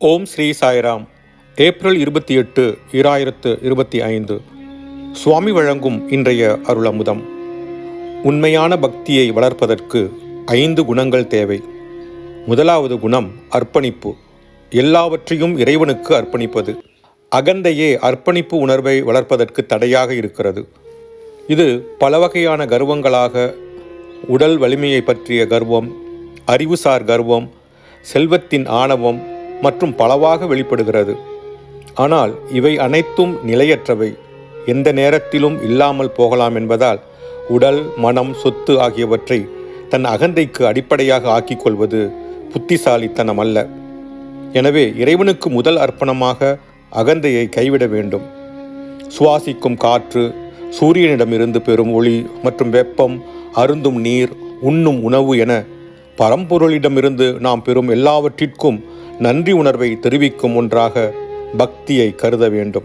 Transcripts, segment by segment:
ஓம் Sri Sairam. April இருபத்தி எட்டு இராயிரத்து இருபத்தி ஐந்து. சுவாமி வழங்கும் இன்றைய அருளமுதம். உண்மையான பக்தியை வளர்ப்பதற்கு ஐந்து குணங்கள் தேவை. முதலாவது குணம் அர்ப்பணிப்பு. எல்லாவற்றையும் இறைவனுக்கு அர்ப்பணிப்பது. அகந்தையே அர்ப்பணிப்பு உணர்வை வளர்ப்பதற்கு தடையாக இருக்கிறது. இது பல வகையான கர்வங்களாக உடல் வலிமையை பற்றிய கர்வம் அறிவுசார் கர்வம் செல்வத்தின் ஆணவம் மற்றும் பலவாக வெளிப்படுகிறது. ஆனால் இவை அனைத்தும் நிலையற்றவை. எந்த நேரத்திலும் இல்லாமல் போகலாம் என்பதால் உடல் மனம் சொத்து ஆகியவற்றை தன் அகந்தைக்கு அடிப்படையாக ஆக்கிக் கொள்வது புத்திசாலித்தனம் அல்ல. எனவே இறைவனுக்கு முதல் அர்ப்பணமாக அகந்தையை கைவிட வேண்டும். சுவாசிக்கும் காற்று சூரியனிடமிருந்து பெறும் ஒளி மற்றும் வெப்பம் அருந்தும் நீர் உண்ணும் உணவு என பரம்பொருளிடமிருந்து நாம் பெறும் எல்லாவற்றிற்கும் நன்றி உணர்வை தெரிவிக்கும் ஒன்றாக பக்தியை கருத வேண்டும்.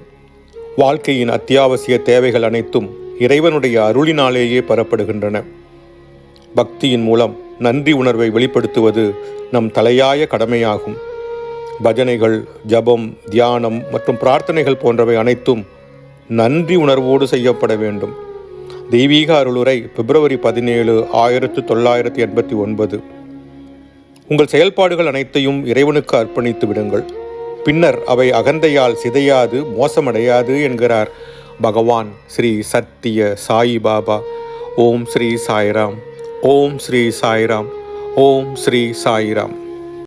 வாழ்க்கையின் அத்தியாவசிய தேவைகள் அனைத்தும் இறைவனுடைய அருளினாலேயே பெறப்படுகின்றன. பக்தியின் மூலம் நன்றி உணர்வை வெளிப்படுத்துவது நம் தலையாய கடமையாகும். பஜனைகள் ஜபம் தியானம் மற்றும் பிரார்த்தனைகள் போன்றவை அனைத்தும் நன்றி உணர்வோடு செய்யப்பட வேண்டும். தெய்வீக அருளுரை பிப்ரவரி பதினேழு ஆயிரத்து தொள்ளாயிரத்தி எண்பத்தி ஒன்பது. உங்கள் செயல்பாடுகள் அனைத்தையும் இறைவனுக்கு அர்ப்பணித்து விடுங்கள். பின்னர் அவை அகந்தையால் சிதையாது மோசமடையாது என்கிறார் பகவான் ஸ்ரீ சத்திய சாயி பாபா. ஓம் ஸ்ரீ சாய்ராம். ஓம் ஸ்ரீ சாய்ராம். ஓம் ஸ்ரீ சாய்ராம்.